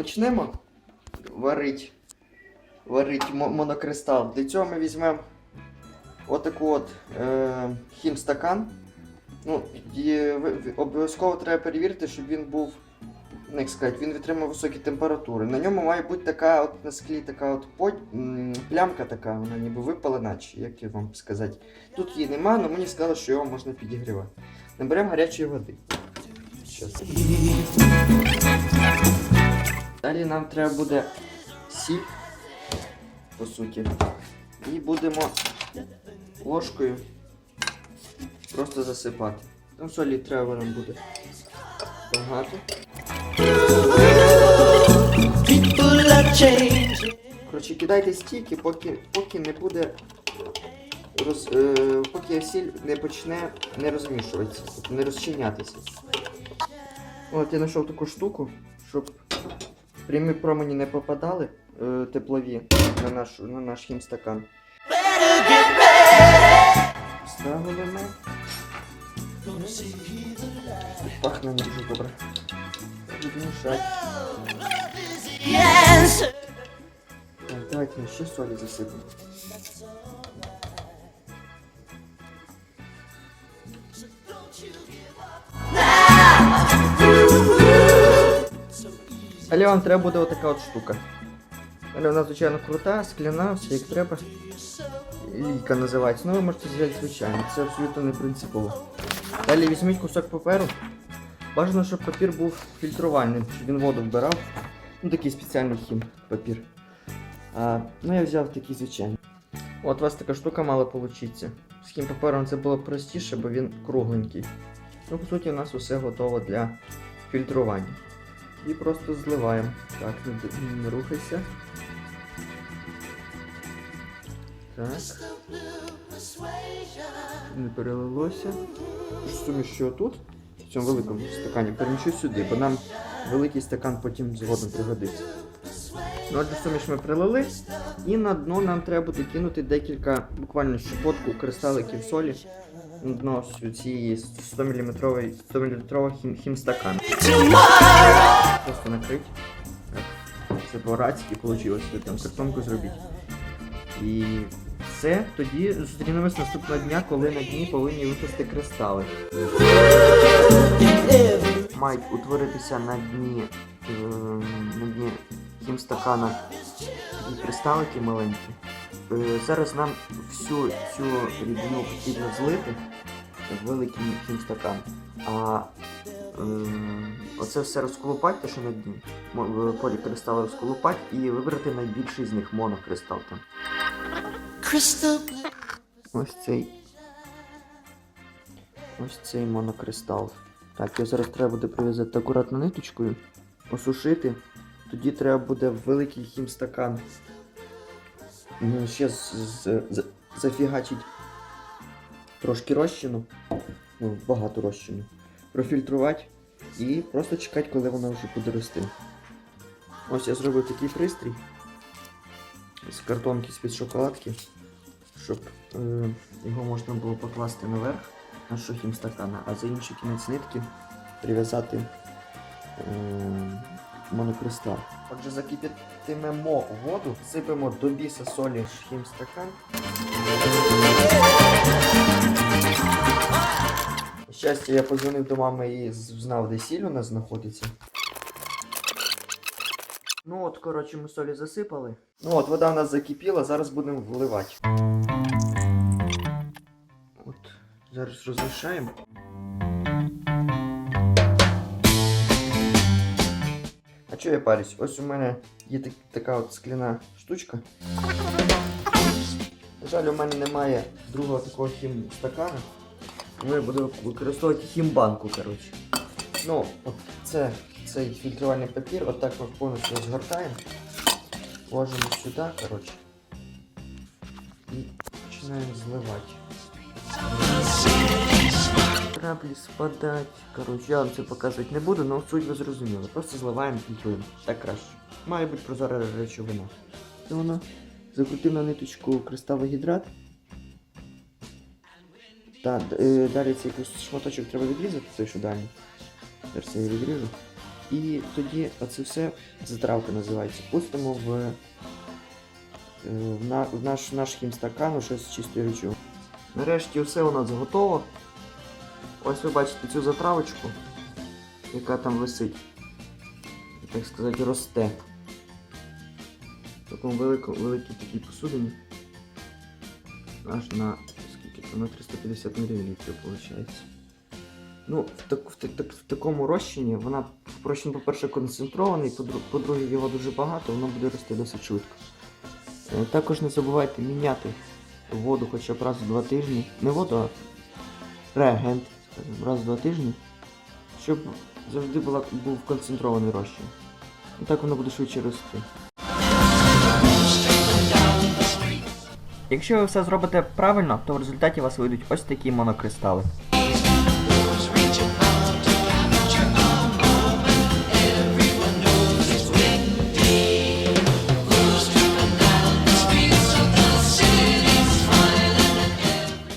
почнемо варити варить монокристал. Для цього ми візьмемо отаку от е, хімстакан. Ну, обов'язково треба перевірити, щоб він був. ну, Як сказати, він витримує високі температури. На ньому має бути така от на склі така от подь, м, плямка така, вона ніби випалена, чи як я вам сказати. Тут її нема, але мені сказали, що його можна підігрівати. Наберемо гарячої води. Щас. Далі нам треба буде сіль, по суті. І будемо ложкою просто засипати. Там солі треба нам буде багато. Коротше, кидайте стільки, поки, поки не буде роз, е, поки сіль не почне не розмішуватися, не розчинятися. От я знайшов таку штуку, щоб прямі промені не попадали е, теплові на наш, на наш хімстакан. Ставили ми. Пахне не дуже добре. Так, давайте ми ще солі засипемо. Але вам треба буде отака от штука. Але вона, звичайно, крута, скляна, все як треба. Лійка називається. Ну ви можете взяти звичайно, це абсолютно не принципово. Далі візьміть кусок паперу. Бажано, щоб папір був фільтрувальним, щоб він воду вбирав. Ну такий спеціальний хім папір. А, ну я взяв такий звичайний. От у вас така штука мала получитися. З хімпапером це було простіше, бо він кругленький. Ну, по суті, у нас усе готово для фільтрування. І просто зливаємо. Так, не, рухайся. Так. Не перелилося. Суміш, що тут, в цьому великому стакані, переміщу сюди, бо нам великий стакан потім згодом пригодиться. Ну, отже, суміш ми прилили. І на дно нам треба буде кинути декілька, буквально щепотку кристаликів солі дно цієї 100 мм 100 мл хім, хімстакан. Просто накрить. Так. Це по-рацьки вийшло, ви там картонку зробіть. І все, тоді зустрінемось наступного дня, коли на дні повинні випасти кристали. Мають утворитися на дні, е, на дні хімстакана і кристалики маленькі. Е, Зараз нам всю цю рідину потрібно злити в великий хімстакан. А е, оце все розколупати, те, що на дні. Мо- Полі кристали розколупати і вибрати найбільший з них монокристал там. Ось цей. Ось цей монокристал. Так, його зараз треба буде прив'язати акуратно ниточкою, осушити. Тоді треба буде в великий хімстакан. М, Ще зафігачить трошки розчину. Ну, багато розчину. Профільтрувати і просто чекати, коли вона вже буде рости. Ось я зробив такий пристрій з картонки з-під шоколадки щоб е, його можна було покласти наверх нашого хімстакана, а за інший кінець нитки прив'язати е, монокристал. Отже, закипятимемо воду, сипемо до біса солі в хімстакан. Щастя, я подзвонив до мами і знав, де сіль у нас знаходиться. Ну от, коротше, ми солі засипали. Ну от, вода у нас закипіла, зараз будемо вливати. От, зараз розмішаємо. Чого я парюсь? Ось у мене є так- така от скляна штучка. На жаль, у мене немає другого такого хімстакана. Тому я буду використовувати хімбанку, коротше. Ну, от це цей фільтрувальний папір, отак ми повністю розгортаємо. Ложимо сюди, коротше. І починаємо зливати. Краплі спадать. Коротше, я вам це показувати не буду, але суть ви зрозуміли. Просто зливаємо, фільтруємо. Так краще. Має бути прозора речовина. Це воно. Закрутив на ниточку кристалогідрат. Так, е, далі цей шматочок треба відрізати, той що далі. Зараз я відріжу. І тоді оце все, затравка називається, пустимо в, е, в, на, в наш, в наш хімстакан уже з чистою. Нарешті все у нас готово. Ось ви бачите цю затравочку, яка там висить. Так сказати, росте. В такому великій такій посудині. Аж на скільки там на 350 мл виходить. Ну, в, так, в, так, в такому розчині вона розчин, по-перше, концентрований, по-дру- по-друге, його дуже багато, воно буде рости досить швидко. Е, Також не забувайте міняти воду хоча б раз в два тижні. Не воду, а реагент, раз в два тижні, щоб завжди була, був концентрований розчин. І так воно буде швидше рости. Якщо ви все зробите правильно, то в результаті у вас вийдуть ось такі монокристали.